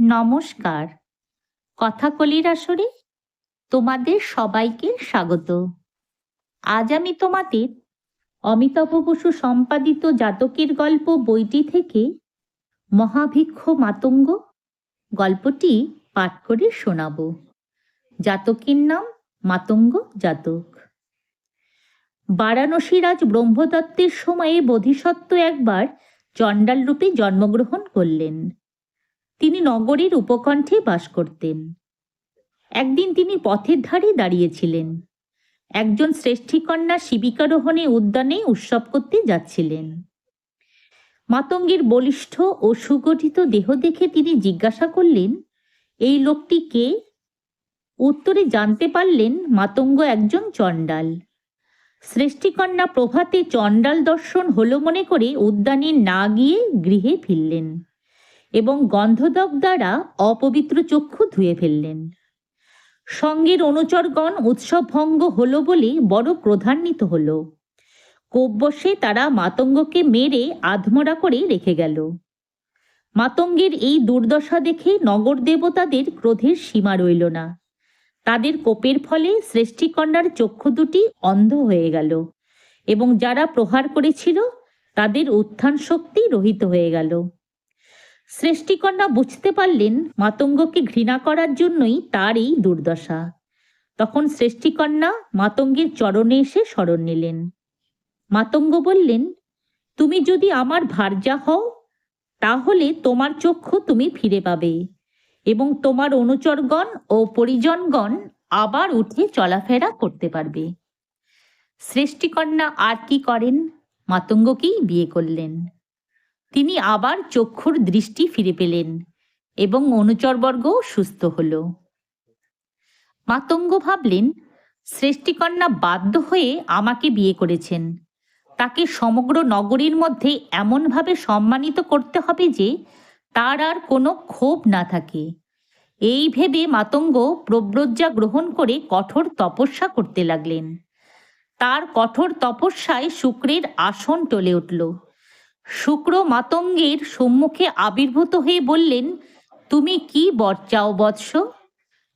নমস্কার। কথাকলির আসরে তোমাদের সবাইকে স্বাগত। আজ আমি তোমাদের অমিতাভ বসু সম্পাদিত জাতকের গল্প বইটি থেকে মহাভিক্ষ মাতঙ্গ গল্পটি পাঠ করে শোনাব। জাতকের নাম মাতঙ্গ জাতক। বারাণসী রাজ ব্রহ্মদত্তের সময়ে বোধিসত্ত্ব একবার চণ্ডাল রূপে জন্মগ্রহণ করলেন। তিনি নগরীর উপকণ্ঠে বাস করতেন। একদিন তিনি পথের ধারে দাঁড়িয়েছিলেন। একজন শ্রেষ্ঠীকন্যা শিবিকারোহণে উদ্যানে উৎসব করতে যাচ্ছিলেন। মাতঙ্গের বলিষ্ঠ ও সুগঠিত দেহ দেখে তিনি জিজ্ঞাসা করলেন, এই লোকটি কে? উত্তরে জানতে পারলেন, মাতঙ্গ একজন চণ্ডাল। শ্রেষ্ঠীকন্যা প্রভাতে চণ্ডাল দর্শন হলো মনে করে উদ্যানে না গিয়ে গৃহে ফিরলেন। এবং গন্ধদক দ্বারা অপবিত্র চক্ষু ধুয়ে ফেললেন। সঙ্গের অনুচরগণ উৎসব ভঙ্গ হলো বলে বড় ক্রধান্বিত হল। কোপবশে তারা মাতঙ্গকে মেরে আধমরা করে রেখে গেল। মাতঙ্গের এই দুর্দশা দেখে নগর দেবতাদের ক্রোধের সীমা রইল না। তাদের কোপের ফলে শ্রেষ্ঠীকন্যার চক্ষু দুটি অন্ধ হয়ে গেল এবং যারা প্রহার করেছিল, তাদের উত্থান শক্তি রহিত হয়ে গেল। শ্রেষ্ঠীকন্যা বুঝতে পারলেন মাতঙ্গকে ঘৃণা করার জন্যই তার এই দুর্দশা। তখন সৃষ্টিকন্যা মাতঙ্গের চরণে এসে শরণ নিলেন। মাতঙ্গ বললেন, তুমি যদি আমার ভার্যা হও, তাহলে তোমার চক্ষু তুমি ফিরে পাবে এবং তোমার অনুচরগণ ও পরিজনগণ আবার উঠে চলাফেরা করতে পারবে। সৃষ্টিকন্যা আর কি করেন? মাতঙ্গকেই বিয়ে করলেন। তিনি আবার চক্ষুর দৃষ্টি ফিরে পেলেন এবং অনুচরবর্গও সুস্থ হল। মাতঙ্গ ভাবলেন শ্রেষ্ঠীকন্যা বাধ্য হয়ে আমাকে বিয়ে করেছেন। তাকে সমগ্র নগরীর মধ্যে এমনভাবে সম্মানিত করতে হবে যে তার আর কোনো ক্ষোভ না থাকে। এই ভেবে মাতঙ্গ প্রব্রজ্জা গ্রহণ করে কঠোর তপস্যা করতে লাগলেন। তার কঠোর তপস্যায় শুক্রের আসন টলে উঠল। শুক্র মাতঙ্গের সম্মুখে আবির্ভূত হয়ে বললেন, তুমি কি বর চাও বৎস?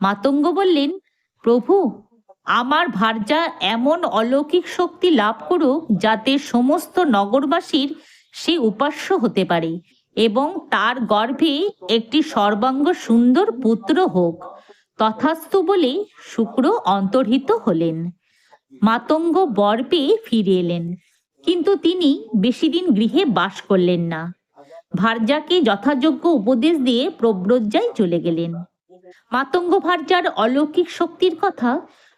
মাতঙ্গ বললেন, প্রভু, আমার ভার্যা এমন অলৌকিক শক্তি লাভ করুক যাতে সমস্ত নগরবাসীর সে উপাস্য হতে পারে এবং তার গর্ভে একটি সর্বাঙ্গ সুন্দর পুত্র হোক। তথাস্তু বলে শুক্র অন্তর্হিত হলেন। মাতঙ্গ বর পেয়ে ফিরে এলেন। কিন্তু তিনি বেশি দিন গৃহে বাস করলেন না। ভার্যাকে যথাযোগ্য উপদেশ দিয়ে প্রব্রজ্জায় চলে গেলেন। মাতঙ্গ ভার্যার অলৌকিক শক্তির কথা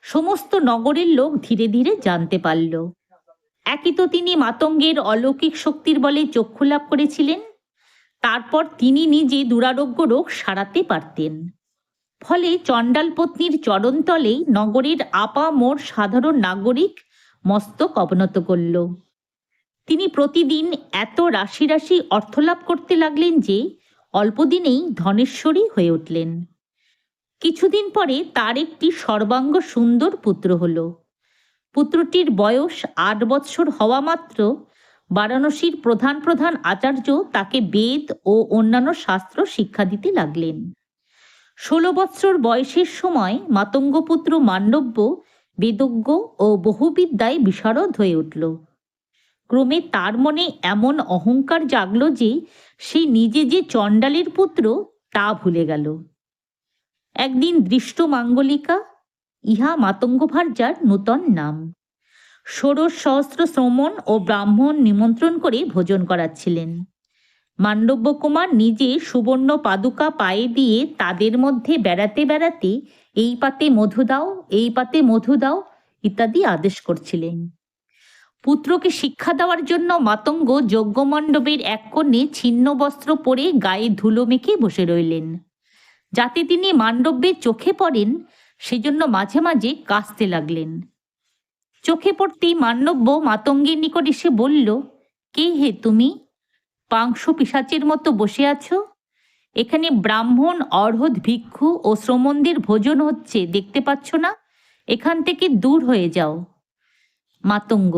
সমস্ত নগরের লোক ধীরে ধীরে জানতে পারল। একই তো তিনি মাতঙ্গের অলৌকিক শক্তির বলে চক্ষু লাভ করেছিলেন। তারপর তিনি নিজে দুরারোগ্য রোগ সারাতে পারতেন। ফলে চণ্ডাল পত্নীর চরণতলেই নগরের আপা মোর সাধারণ নাগরিক মস্তক অবনত করল। তিনি প্রতিদিন এত রাশি রাশি অর্থলাভ করতে লাগলেন যে অল্পদিনেই ধনেশ্বরী হয়ে উঠলেন। কিছুদিন পরে তার একটি সর্বাঙ্গ সুন্দর পুত্র হল। পুত্রটির বয়স আট বৎসর হওয়া মাত্র বারাণসীর প্রধান প্রধান আচার্য তাকে বেদ ও অন্যান্য শাস্ত্র শিক্ষা দিতে লাগলেন। ষোলো বৎসর বয়সের সময় মাতঙ্গপুত্র মান্ডব্য বেদজ্ঞ ও বহুবিদ্যায় বিশারদ হয়ে উঠল। ক্রমে তার মনে এমন অহংকার জাগল যে সে নিজে যে চণ্ডালের পুত্র, তা ভুলে গেল। একদিন দৃষ্ট মাঙ্গলিকা ইহা মাতঙ্গ ভার্যার নূতন নাম। ষোড়শ সহস্র শ্রমণ ও ব্রাহ্মণ নিমন্ত্রণ করে ভোজন করাচ্ছিলেন। মান্ডব্য কুমার নিজে সুবর্ণ পাদুকা পায়ে দিয়ে তাদের মধ্যে বেড়াতে বেড়াতে, এই পাতে মধু দাও, এই পাতে মধু দাও ইত্যাদি আদেশ করছিলেন। পুত্রকে শিক্ষা দেওয়ার জন্য মাতঙ্গ যজ্ঞমণ্ডপের এক কোণে ছিন্ন বস্ত্র পরে গায়ে ধুলো মেখে বসে রইলেন। যাতে তিনি মান্ডব্যের চোখে পড়েন, সেজন্য মাঝে মাঝে কাঁচতে লাগলেন। চোখে পড়তেই মান্ডব্য মাতঙ্গের নিকট এসে বলল, কে হে তুমি? পাংশ পিসাচের মতো বসে আছো? এখানে ব্রাহ্মণ, অর্হদ, ভিক্ষু ও শ্রমণদের ভোজন হচ্ছে, দেখতে পাচ্ছ না? এখান থেকে দূর হয়ে যাও। মাতঙ্গ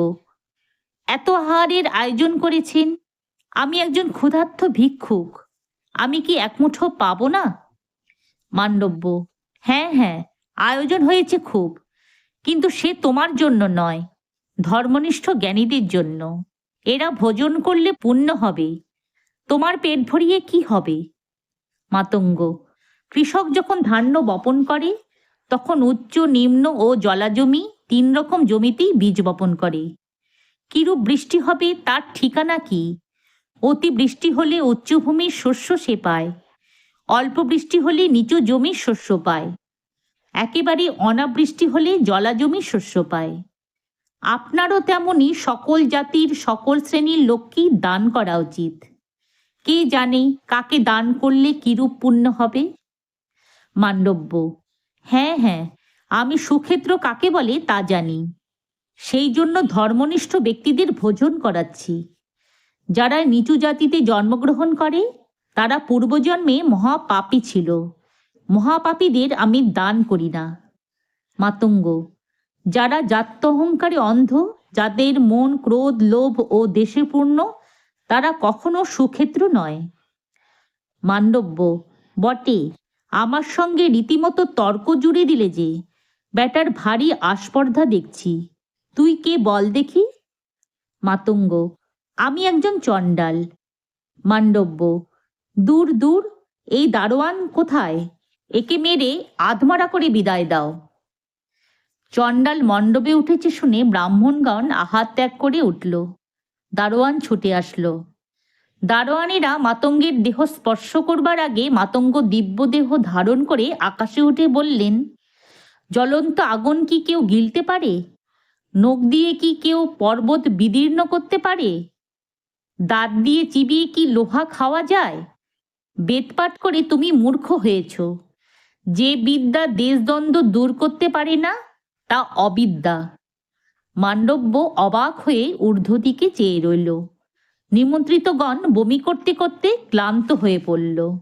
এত আহারের আয়োজন করেছেন? আমি একজন ক্ষুধার্ত ভিক্ষুক। আমি কি এক মুঠো পাবো না? মান্ডব্য হ্যাঁ হ্যাঁ আয়োজন হয়েছে খুব, কিন্তু সে তোমার জন্য নয়, ধর্মনিষ্ঠ জ্ঞানীদের জন্য। এরা ভোজন করলে পুণ্য হবে। তোমার পেট ভরিয়ে কি হবে? মাতঙ্গ, কৃষক যখন ধান্য বপন করে, তখন উচ্চ, নিম্ন ও জলাজমি তিন রকম জমিতেই বীজ বপন করে। কিরূপ বৃষ্টি হবে তার ঠিকানা কি? অতি বৃষ্টি হলে উচ্চভূমির শস্য সে পায়। অল্প বৃষ্টি হলে নিচু জমির শস্য পায়। একেবারে অনাবৃষ্টি হলে জলাজমির শস্য পায়। আপনারও তেমনি সকল জাতির সকল শ্রেণির লোককেই দান করা উচিত। কে জানে কাকে দান করলে কিরূপ পুণ্য হবে? মান্ডব্য হ্যাঁ হ্যাঁ আমি সুক্ষেত্র কাকে বলে তা জানি। সেই জন্য ধর্মনিষ্ঠ ব্যক্তিদের ভোজন করাচ্ছি। যারা নিচু জাতিতে জন্মগ্রহণ করে, তারা পূর্বজন্মে মহাপাপী ছিল। মহাপাপীদের আমি দান করি না। মাতঙ্গ, যারা জাত্য অহংকারে অন্ধ, যাদের মন ক্রোধ, লোভ ও দেশে পূর্ণ তারা কখনো সুক্ষেত্র নয়। মান্ডব্য, বটে, আমার সঙ্গে রীতিমতো তর্ক জুড়ে দিলে যে, ব্যাটার ভারী আস্পর্ধা দেখছি। তুই কে বল দেখি? মাতঙ্গ, আমি একজন চণ্ডাল। মান্ডব্য দূর দূর, এই দারোয়ান কোথায়? একে মেরে আধমারা করে বিদায় দাও। চণ্ডাল মণ্ডপে উঠেছে শুনে ব্রাহ্মণগণ আহার ত্যাগ করে উঠল। দারোয়ান ছুটে আসলো। দারোয়ানেরা মাতঙ্গের দেহ স্পর্শ করবার আগে মাতঙ্গ দিব্য দেহ ধারণ করে আকাশে উঠে বললেন, জ্বলন্ত আগুন কি কেউ গিলতে পারে? নখ দিয়ে কি কেউ পর্বত বিদীর্ণ করতে পারে? দাঁত দিয়ে চিবিয়ে কি লোহা খাওয়া যায়? বেদপাঠ করে তুমি মূর্খ হয়েছ। যে বিদ্যা দেশদ্বন্দ্ব দূর করতে পারে না, তা অবিদ্যা। মান্ডব্য অবাক হয়ে ঊর্ধ্ব দিকে চেয়ে রইল। নিমন্ত্রিতগণ বমি করতে করতে ক্লান্ত হয়ে পড়ল।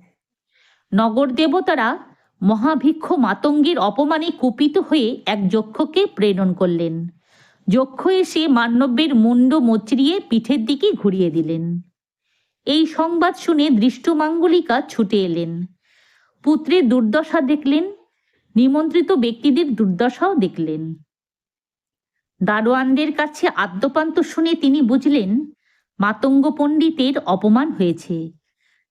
নগর দেবতারা মহাভিক্ষ মাতঙ্গের অপমানে কুপিত হয়ে এক যক্ষকে প্রেরণ করলেন। যক্ষ এসে মান্ডব্যের মুন্ড মচড়িয়ে পিঠের দিকে ঘুরিয়ে দিলেন। এই সংবাদ শুনে দৃষ্টমাঙ্গলিকা ছুটে এলেন। পুত্রের দুর্দশা দেখলেন, নিমন্ত্রিত ব্যক্তিদের দুর্দশাও দেখলেন। দারোয়ানদের কাছে আদ্যপান্ত শুনে তিনি বুঝলেন, মাতঙ্গ পণ্ডিতের অপমান হয়েছে।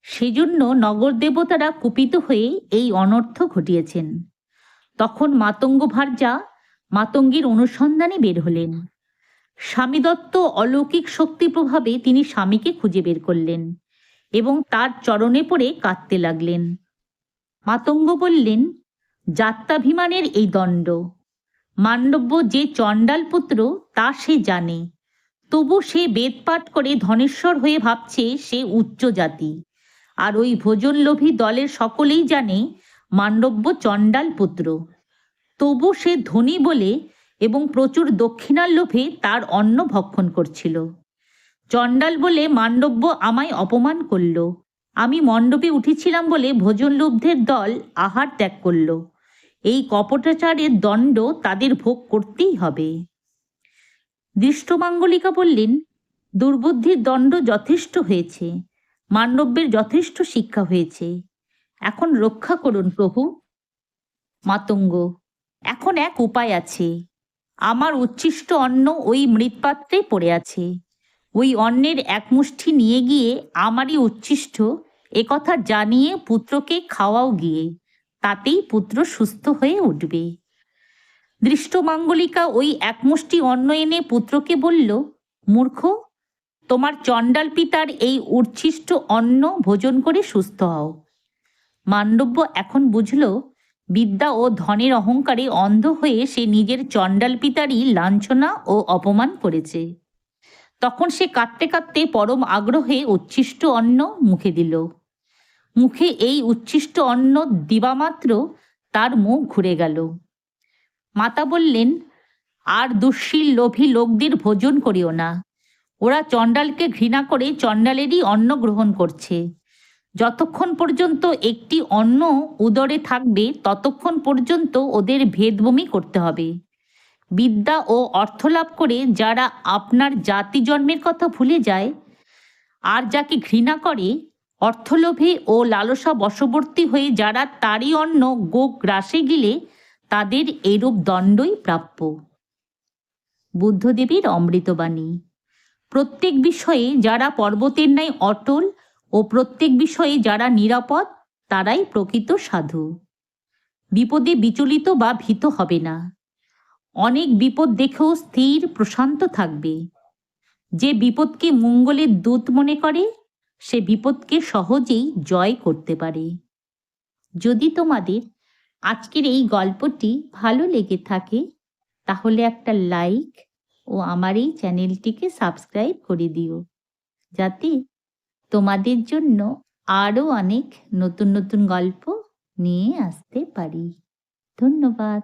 সেজন্য নগর দেবতারা কুপিত হয়ে এই অনর্থ ঘটিয়েছেন। তখন মাতঙ্গ ভার্যা মাতঙ্গের অনুসন্ধানে বের হলেন। স্বামী দত্ত অলৌকিক শক্তি প্রভাবে তিনি স্বামীকে খুঁজে বের করলেন এবং তার চরণে পড়ে কাঁদতে লাগলেন। মাতঙ্গ বললেন, যাত্রাভিমানের এই দণ্ড, মান্ডব্য যে চণ্ডাল পুত্র তা সে জানে, তবু সে বেদপাঠ করে ধনেশ্বর হয়ে ভাবছে সে উচ্চ জাতি, আর ওই ভোজনলোভী দলের সকলেই জানে মান্ডব্য চণ্ডাল পুত্র। তবু সে ধনী বলে এবং প্রচুর দক্ষিণার লোভে তার অন্ন ভক্ষণ করছিল। চণ্ডাল বলে মান্ডব্য আমায় অপমান করল। আমি মণ্ডপে উঠেছিলাম বলে ভোজনলুব্ধের দল আহার ত্যাগ করল। এই কপটাচারের দণ্ড তাদের ভোগ করতেই হবে। দৃষ্টমাঙ্গলিকা বললেন, দুর্বুদ্ধির দণ্ড যথেষ্ট হয়েছে। মান্ডব্যের যথেষ্ট শিক্ষা হয়েছে। এখন রক্ষা করুন প্রভু। মাতঙ্গ এখন এক উপায় আছে। আমার উচ্ছিষ্ট অন্ন ওই মৃৎপাত্রে পড়ে আছে। ওই অন্নের এক মুষ্টি নিয়ে গিয়ে আমারই উচ্ছিষ্ট একথা জানিয়ে পুত্রকে খাওয়াও গিয়ে, তাতেই পুত্র সুস্থ হয়ে উঠবে। দৃষ্টমাঙ্গলিকা ওই একমুষ্টি অন্ন এনে পুত্রকে বলল, মূর্খ, তোমার চণ্ডাল পিতার এই উচ্ছিষ্ট অন্ন ভোজন করে সুস্থ হও। মান্ডব্য এখন বুঝল বিদ্যা ও ধনের অহংকারে অন্ধ হয়ে সে নিজের চণ্ডাল পিতারই লাঞ্ছনা ও অপমান করেছে। তখন সে কাঁদতে কাঁদতে পরম আগ্রহে উচ্ছিষ্ট অন্ন মুখে দিল। মুখে এই উচ্ছিষ্ট অন্ন দিবামাত্র তার মুখ ঘুরে গেল। মাতা বললেন, আর দুঃশীল লোভী লোকদের ভোজন করিও না। ওরা চণ্ডালকে ঘৃণা করে চণ্ডালেরই অন্ন গ্রহণ করছে। যতক্ষণ পর্যন্ত একটি অন্ন উদরে থাকবে, ততক্ষণ পর্যন্ত ওদের ভেদবমি করতে হবে। বিদ্যা ও অর্থ লাভ করে যারা আপনার জাতি জন্মের কথা ভুলে যায়, আর যাকে ঘৃণা করে, অর্থলোভে ও লালসা বশবর্তী হয়ে যারা তারই অন্ন গো গ্রাসে গেলে, তাদের এরূপ দণ্ডই প্রাপ্য। বুদ্ধদেবের অমৃতবাণী। প্রত্যেক বিষয়ে যারা পর্বতের ন্যায় অটল ও প্রত্যেক বিষয়ে যারা নিরাপদ, তারাই প্রকৃত সাধু। বিপদে বিচলিত বা ভীত হবে না। অনেক বিপদ দেখেও স্থির, প্রশান্ত থাকবে। যে বিপদকে মঙ্গলের দূত মনে করে, সে বিপদকে সহজেই জয় করতে পারে। যদি তোমাদের আজকের এই গল্পটি ভালো লেগে থাকে, তাহলে একটা লাইক ও আমার এই চ্যানেলটিকে সাবস্ক্রাইব করে দিও। যাতে তোমাদের জন্য আরও অনেক নতুন নতুন গল্প নিয়ে আসতে পারি। ধন্যবাদ।